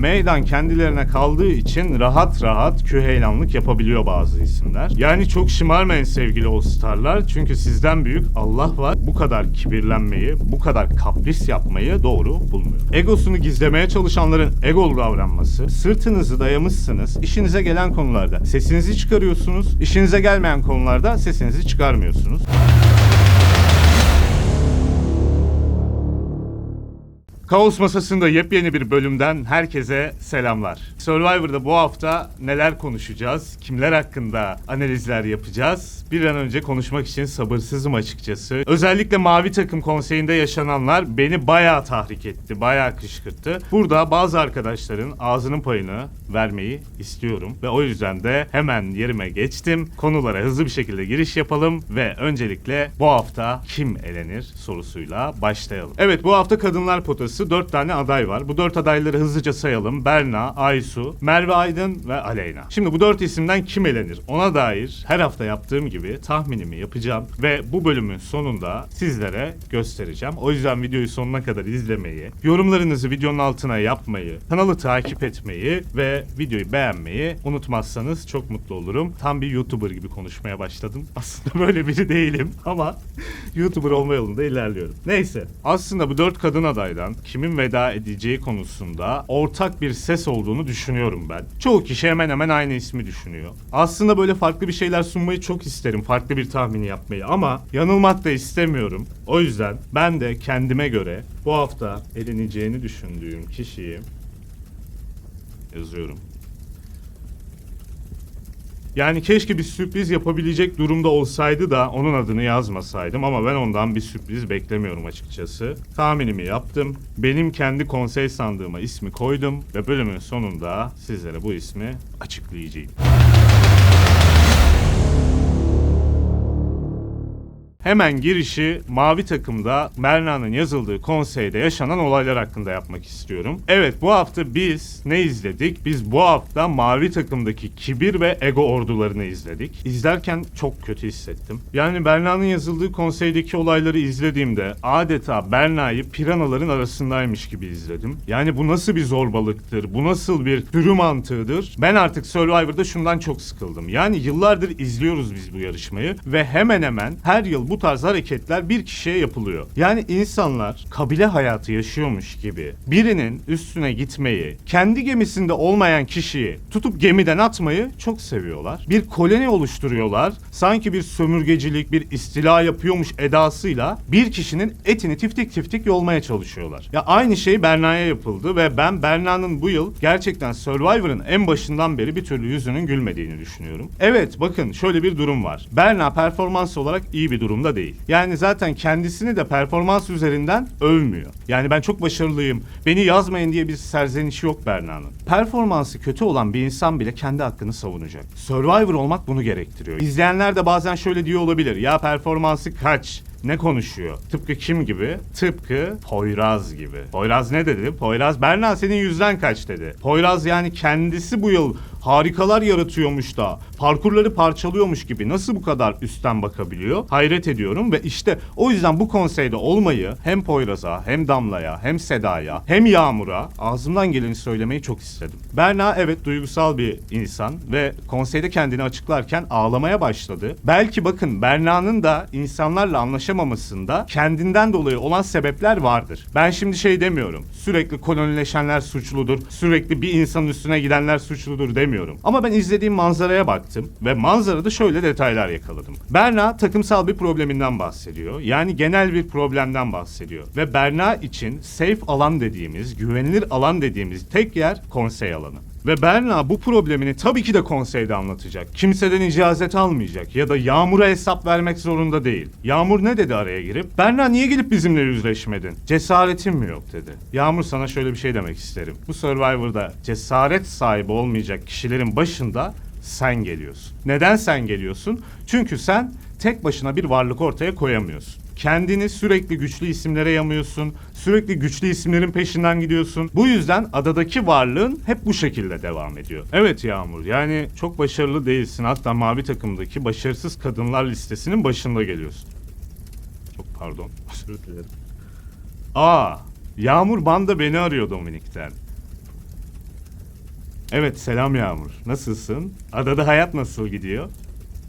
meydan kendilerine kaldığı için rahat rahat küheylanlık yapabiliyor bazı isimler. Yani çok şımarmayın sevgili All-Star'lar. Çünkü sizden büyük Allah var. Bu kadar kibirlenmeyi, bu kadar kapris yapmayı doğru bulmuyor. Egosunu gizlemeye çalışanların egolu davranması, sırtınızı dayamışsınız, işinize gelen konularda sesinizi çıkarıyorsunuz, işinize gelmeyen konularda sesinizi çıkarmıyorsunuz. Kaos Masası'nda yepyeni bir bölümden herkese selamlar. Survivor'da bu hafta neler konuşacağız? Kimler hakkında analizler yapacağız? Bir an önce konuşmak için sabırsızım açıkçası. Özellikle Mavi Takım Konseyi'nde yaşananlar beni bayağı tahrik etti, bayağı kışkırttı. Burada bazı arkadaşların ağzının payını vermeyi istiyorum. Ve o yüzden de hemen yerime geçtim. Konulara hızlı bir şekilde giriş yapalım ve öncelikle bu hafta kim elenir sorusuyla başlayalım. Evet bu hafta kadınlar potası 4 tane aday var. Bu 4 adayları hızlıca sayalım. Berna, Aysu, Merve Aydın ve Aleyna. Şimdi bu 4 isimden kim elenir? Ona dair her hafta yaptığım gibi tahminimi yapacağım ve bu bölümün sonunda sizlere göstereceğim. O yüzden videoyu sonuna kadar izlemeyi, yorumlarınızı videonun altına yapmayı, kanalı takip etmeyi ve videoyu beğenmeyi unutmazsanız çok mutlu olurum. Tam bir YouTuber gibi konuşmaya başladım. Aslında böyle biri değilim ama YouTuber olma yolunda ilerliyorum. Neyse. Aslında bu dört kadın adaydan kimin veda edeceği konusunda ortak bir ses olduğunu düşünüyorum ben. Çoğu kişi hemen hemen aynı ismi düşünüyor. Aslında böyle farklı bir şeyler sunmayı çok isterim. Farklı bir tahmini yapmayı ama yanılmak da istemiyorum. O yüzden ben de kendime göre bu hafta eleneceğini düşündüğüm kişiyi yazıyorum. Yani keşke bir sürpriz yapabilecek durumda olsaydı da onun adını yazmasaydım ama ben ondan bir sürpriz beklemiyorum açıkçası. Tahminimi yaptım. Benim kendi konsey sandığıma ismi koydum ve bölümün sonunda sizlere bu ismi açıklayacağım. Hemen girişi mavi takımda Berna'nın yazıldığı konseyde yaşanan olaylar hakkında yapmak istiyorum. Evet bu hafta biz ne izledik? Biz bu hafta mavi takımdaki kibir ve ego ordularını izledik. İzlerken çok kötü hissettim. Yani Berna'nın yazıldığı konseydeki olayları izlediğimde adeta Berna'yı piranaların arasındaymış gibi izledim. Yani bu nasıl bir zorbalıktır? Bu nasıl bir sürü mantığıdır? Ben artık Survivor'da şundan çok sıkıldım. Yani yıllardır izliyoruz biz bu yarışmayı ve hemen hemen her yıl bu tarz hareketler bir kişiye yapılıyor. Yani insanlar kabile hayatı yaşıyormuş gibi birinin üstüne gitmeyi, kendi gemisinde olmayan kişiyi tutup gemiden atmayı çok seviyorlar. Bir koloni oluşturuyorlar. Sanki bir sömürgecilik, bir istila yapıyormuş edasıyla bir kişinin etini tiftik tiftik yolmaya çalışıyorlar. Ya aynı şey Berna'ya yapıldı ve ben Berna'nın bu yıl gerçekten Survivor'ın en başından beri bir türlü yüzünün gülmediğini düşünüyorum. Evet bakın şöyle bir durum var. Berna performans olarak iyi bir durumda değil. Yani zaten kendisini de performans üzerinden övmüyor. Yani ben çok başarılıyım. Beni yazmayın diye bir serzenişi yok Berna'nın. Performansı kötü olan bir insan bile kendi hakkını savunacak. Survivor olmak bunu gerektiriyor. İzleyenler de bazen şöyle diyor olabilir. Ya performansı kaç? Ne konuşuyor? Tıpkı kim gibi? Tıpkı Poyraz gibi. Poyraz ne dedi? Poyraz Berna senin yüzden kaç dedi. Poyraz yani kendisi bu yıl harikalar yaratıyormuş da parkurları parçalıyormuş gibi nasıl bu kadar üstten bakabiliyor? Hayret ediyorum ve işte o yüzden bu konseyde olmayı hem Poyraz'a hem Damla'ya hem Seda'ya hem Yağmur'a ağzımdan geleni söylemeyi çok istedim. Berna evet duygusal bir insan ve konseyde kendini açıklarken ağlamaya başladı. Belki bakın Berna'nın da insanlarla anlaşamamasında kendinden dolayı olan sebepler vardır. Ben şimdi şey demiyorum. Sürekli kolonileşenler suçludur. Sürekli bir insanın üstüne gidenler suçludur demiyorum. Ama ben izlediğim manzaraya baktım ve manzarada şöyle detaylar yakaladım. Berna takımsal bir probleminden bahsediyor. Yani genel bir problemden bahsediyor. Ve Berna için safe alan dediğimiz, güvenilir alan dediğimiz tek yer konsey alanı. Ve Berna bu problemini tabii ki de konseyde anlatacak. Kimseden icazet almayacak ya da Yağmur'a hesap vermek zorunda değil. Yağmur ne dedi araya girip? Berna niye gelip bizimle yüzleşmedin? Cesaretin mi yok dedi. Yağmur sana şöyle bir şey demek isterim. Bu Survivor'da cesaret sahibi olmayacak kişilerin başında sen geliyorsun. Neden sen geliyorsun? Çünkü sen tek başına bir varlık ortaya koyamıyorsun. Kendini sürekli güçlü isimlere yamıyorsun. Sürekli güçlü isimlerin peşinden gidiyorsun. Bu yüzden adadaki varlığın hep bu şekilde devam ediyor. Evet Yağmur yani çok başarılı değilsin. Hatta mavi takımdaki başarısız kadınlar listesinin başında geliyorsun. Çok pardon. Özür dilerim. Aa, Yağmur Banda beni arıyor Dominik'ten. Evet selam Yağmur. Nasılsın? Adada hayat nasıl gidiyor?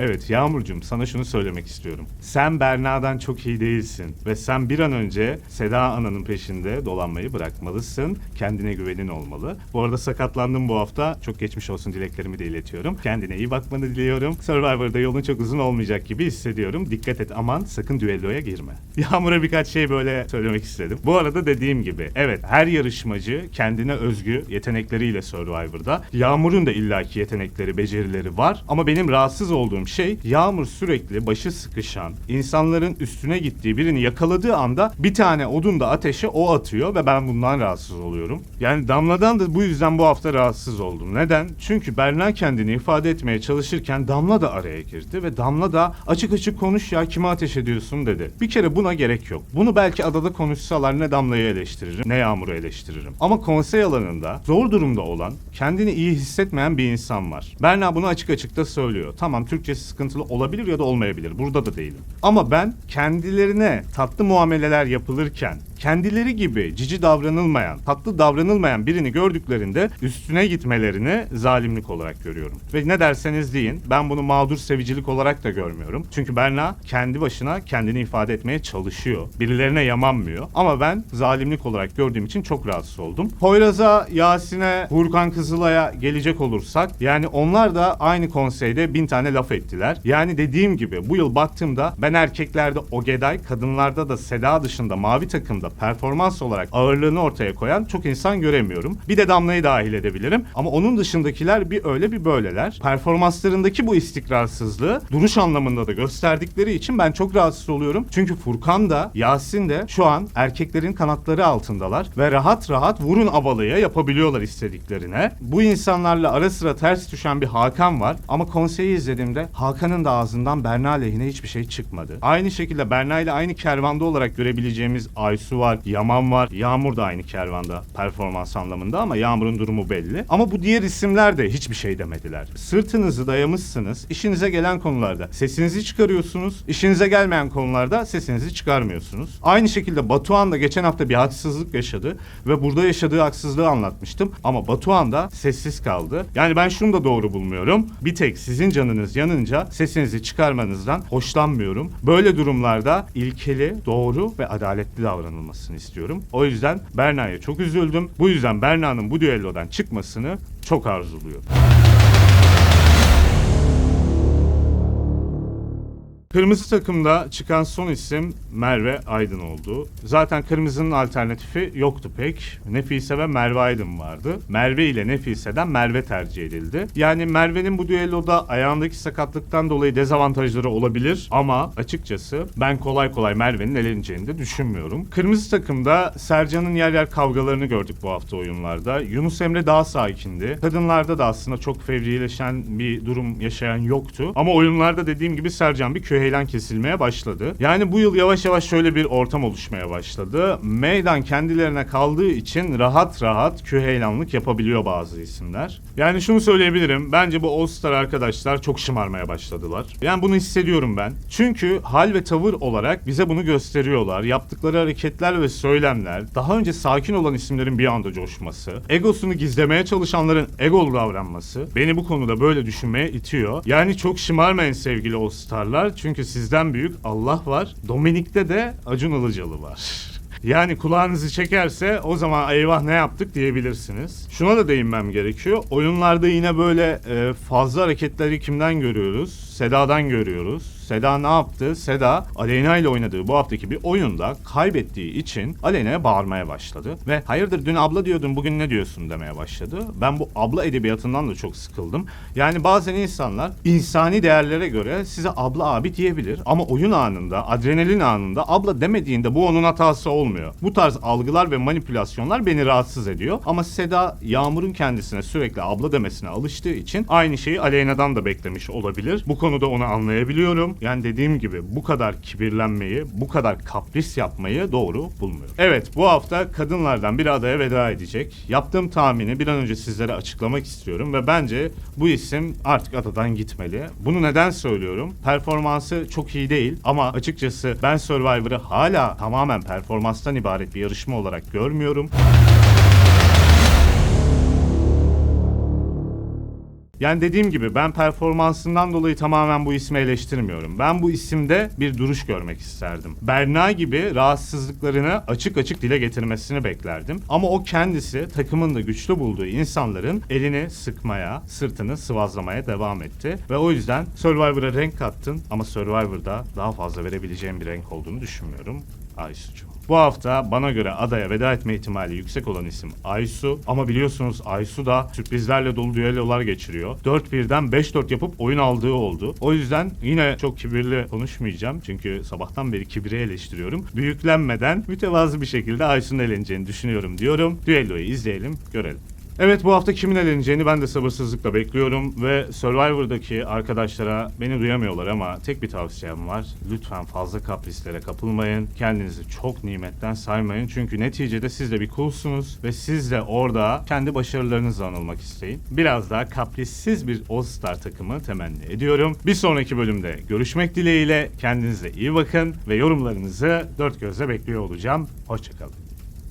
Evet Yağmurcuğum sana şunu söylemek istiyorum. Sen Berna'dan çok iyi değilsin ve sen bir an önce Seda Ana'nın peşinde dolanmayı bırakmalısın. Kendine güvenin olmalı. Bu arada sakatlandım bu hafta. Çok geçmiş olsun dileklerimi de iletiyorum. Kendine iyi bakmanı diliyorum. Survivor'da yolun çok uzun olmayacak gibi hissediyorum. Dikkat et aman sakın düelloya girme. Yağmur'a birkaç şey böyle söylemek istedim. Bu arada dediğim gibi evet her yarışmacı kendine özgü yetenekleriyle Survivor'da. Yağmur'un da illaki yetenekleri, becerileri var. Ama benim rahatsız olduğum şey Yağmur sürekli başı sıkışan, insanların üstüne gittiği birini yakaladığı anda bir tane odun da ateşe o atıyor ve ben bundan rahatsız oluyorum. Yani Damla'dan da bu yüzden bu hafta rahatsız oldum. Neden? Çünkü Berna kendini ifade etmeye çalışırken Damla da araya girdi ve Damla da açık açık konuş ya kime ateş ediyorsun dedi. Bir kere buna gerek yok. Bunu belki adada konuşsalar ne Damla'yı eleştiririm ne Yağmur'u eleştiririm. Ama konsey alanında zor durumda olan, kendini iyi hissetmeyen bir insan var. Berna bunu açık açık da söylüyor. Tamam Türkçesi sıkıntılı olabilir ya da olmayabilir. Burada da değilim. Ama ben kendilerine tatlı muameleler yapılırken kendileri gibi cici davranılmayan, tatlı davranılmayan birini gördüklerinde üstüne gitmelerini zalimlik olarak görüyorum. Ve ne derseniz deyin ben bunu mağdur sevicilik olarak da görmüyorum. Çünkü Berna kendi başına kendini ifade etmeye çalışıyor. Birilerine yamanmıyor. Ama ben zalimlik olarak gördüğüm için çok rahatsız oldum. Poyraz'a, Yasin'e, Hurkan Kızılay'a gelecek olursak yani onlar da aynı konseyde bin tane laf ettiler. Yani dediğim gibi bu yıl baktığımda ben erkeklerde Ogeday, kadınlarda da Seda dışında mavi takımda performans olarak ağırlığını ortaya koyan çok insan göremiyorum. Bir de Damla'yı dahil edebilirim. Ama onun dışındakiler bir öyle bir böyleler. Performanslarındaki bu istikrarsızlığı duruş anlamında da gösterdikleri için ben çok rahatsız oluyorum. Çünkü Furkan da Yasin de şu an erkeklerin kanatları altındalar ve rahat rahat vurun avalıya yapabiliyorlar istediklerine. Bu insanlarla ara sıra ters düşen bir Hakan var ama konseyi izlediğimde Hakan'ın da ağzından Berna lehine hiçbir şey çıkmadı. Aynı şekilde Berna ile aynı kervanda olarak görebileceğimiz Aysu var, Yaman var, Yağmur da aynı kervanda performans anlamında ama Yağmur'un durumu belli. Ama bu diğer isimler de hiçbir şey demediler. Sırtınızı dayamışsınız, işinize gelen konularda sesinizi çıkarıyorsunuz, işinize gelmeyen konularda sesinizi çıkarmıyorsunuz. Aynı şekilde Batuhan da geçen hafta bir haksızlık yaşadı ve burada yaşadığı haksızlığı anlatmıştım. Ama Batuhan da sessiz kaldı. Yani ben şunu da doğru bulmuyorum. Bir tek sizin canınız yanınca sesinizi çıkarmanızdan hoşlanmıyorum. Böyle durumlarda ilkeli, doğru ve adaletli davranılmasını istiyorum. O yüzden Berna'ya çok üzüldüm. Bu yüzden Berna'nın bu düellodan çıkmasını çok arzuluyorum. Kırmızı takımda çıkan son isim Merve Aydın oldu. Zaten kırmızının alternatifi yoktu pek. Nefise ve Merve Aydın vardı. Merve ile Nefise'den Merve tercih edildi. Yani Merve'nin bu düelloda ayağındaki sakatlıktan dolayı dezavantajları olabilir ama açıkçası ben kolay kolay Merve'nin eleneceğini de düşünmüyorum. Kırmızı takımda Sercan'ın yer yer kavgalarını gördük bu hafta oyunlarda. Yunus Emre daha sakindi. Kadınlarda da aslında çok fevrileşen bir durum yaşayan yoktu. Ama oyunlarda dediğim gibi Sercan bir küheylan kesilmeye başladı. Yani bu yıl yavaş yavaş şöyle bir ortam oluşmaya başladı. Meydan kendilerine kaldığı için rahat rahat küheylanlık yapabiliyor bazı isimler. Yani şunu söyleyebilirim. Bence bu All Star arkadaşlar çok şımarmaya başladılar. Yani bunu hissediyorum ben. Çünkü hal ve tavır olarak bize bunu gösteriyorlar. Yaptıkları hareketler ve söylemler, daha önce sakin olan isimlerin bir anda coşması, egosunu gizlemeye çalışanların egolu davranması beni bu konuda böyle düşünmeye itiyor. Yani çok şımarmayın sevgili All Star'lar. Çünkü sizden büyük Allah var. Dominik'te de Acun Ilıcalı var. Yani kulağınızı çekerse o zaman eyvah ne yaptık diyebilirsiniz. Şuna da değinmem gerekiyor. Oyunlarda yine böyle e, fazla hareketleri kimden görüyoruz? Seda'dan görüyoruz. Seda ne yaptı? Seda Aleyna ile oynadığı bu haftaki bir oyunda kaybettiği için Aleyna'ya bağırmaya başladı. Ve hayırdır dün abla diyordun bugün ne diyorsun demeye başladı. Ben bu abla edebiyatından da çok sıkıldım. Yani bazen insanlar insani değerlere göre size abla abi diyebilir. Ama oyun anında, adrenalin anında abla demediğinde bu onun hatası olmuyor. Bu tarz algılar ve manipülasyonlar beni rahatsız ediyor. Ama Seda Yağmur'un kendisine sürekli abla demesine alıştığı için aynı şeyi Aleyna'dan da beklemiş olabilir. Bu konuda onu anlayabiliyorum. Yani dediğim gibi bu kadar kibirlenmeyi, bu kadar kapris yapmayı doğru bulmuyorum. Evet bu hafta kadınlardan bir adaya veda edecek. Yaptığım tahmini bir an önce sizlere açıklamak istiyorum ve bence bu isim artık adadan gitmeli. Bunu neden söylüyorum? Performansı çok iyi değil ama açıkçası ben Survivor'ı hala tamamen performanstan ibaret bir yarışma olarak görmüyorum. Yani dediğim gibi ben performansından dolayı tamamen bu ismi eleştirmiyorum. Ben bu isimde bir duruş görmek isterdim. Berna gibi rahatsızlıklarını açık açık dile getirmesini beklerdim. Ama o kendisi takımın da güçlü bulduğu insanların elini sıkmaya, sırtını sıvazlamaya devam etti. Ve o yüzden Survivor'a renk kattın ama Survivor'da daha fazla verebileceğim bir renk olduğunu düşünmüyorum. Aysu'cum. Bu hafta bana göre adaya veda etme ihtimali yüksek olan isim Aysu. Ama biliyorsunuz Aysu da sürprizlerle dolu düellolar geçiriyor. 4-1'den 5-4 yapıp oyun aldığı oldu. O yüzden yine çok kibirli konuşmayacağım. Çünkü sabahtan beri kibiri eleştiriyorum. Büyüklenmeden mütevazı bir şekilde Aysu'nun eleneceğini düşünüyorum diyorum. Düelloyu izleyelim, görelim. Evet bu hafta kimin eleneceğini ben de sabırsızlıkla bekliyorum ve Survivor'daki arkadaşlara beni duyamıyorlar ama tek bir tavsiyem var. Lütfen fazla kaprislere kapılmayın. Kendinizi çok nimetten saymayın. Çünkü neticede siz de bir kulsunuz ve siz de orada kendi başarılarınızla anılmak isteyin. Biraz daha kaprissiz bir All Star takımı temenni ediyorum. Bir sonraki bölümde görüşmek dileğiyle kendinize iyi bakın ve yorumlarınızı dört gözle bekliyor olacağım. Hoşçakalın.